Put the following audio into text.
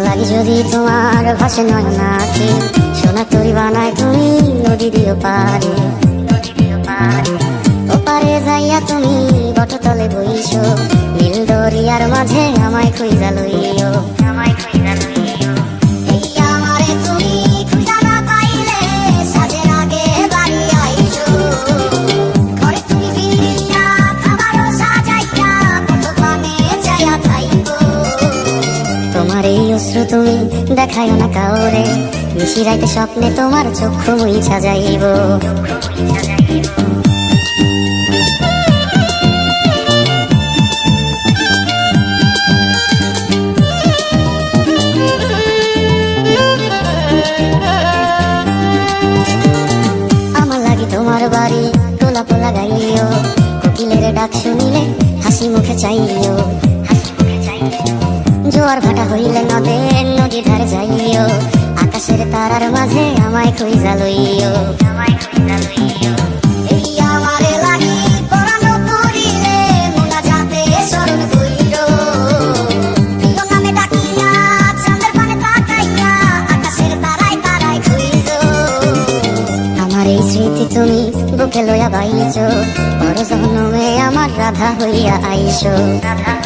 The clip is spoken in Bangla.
লাগে যদি তোমার ভাসে নয় নাকি সোনা তরি বানায় তুমি নদী দিও পারে ওপারে যাইয়া তুমি বটতলে বইছো, নীল দরিয়ার মাঝে আমায় খুঁজা লইও। তোমার এই অশ্রু তুমি দেখায় না কাউরে। নিশি রাইতে স্বপ্নে তোমার চক্ষু মুইছা যাইব আমার লাগি তোমার বাড়ি তোলা পোলা গাইও। কোকিলের ডাক শুনিলে হাসি মুখে চাইও। জোয়ার ভাটা হইলে নদে নদী ধারে যাইও। আকাশের তারার মাঝে আমায় খুঁজা লইও। লইও। স্মৃতি তুমি বুকে লইয়া বাইছো বড় জন্মে আমার রাধা হইয়া আইসো। রাধা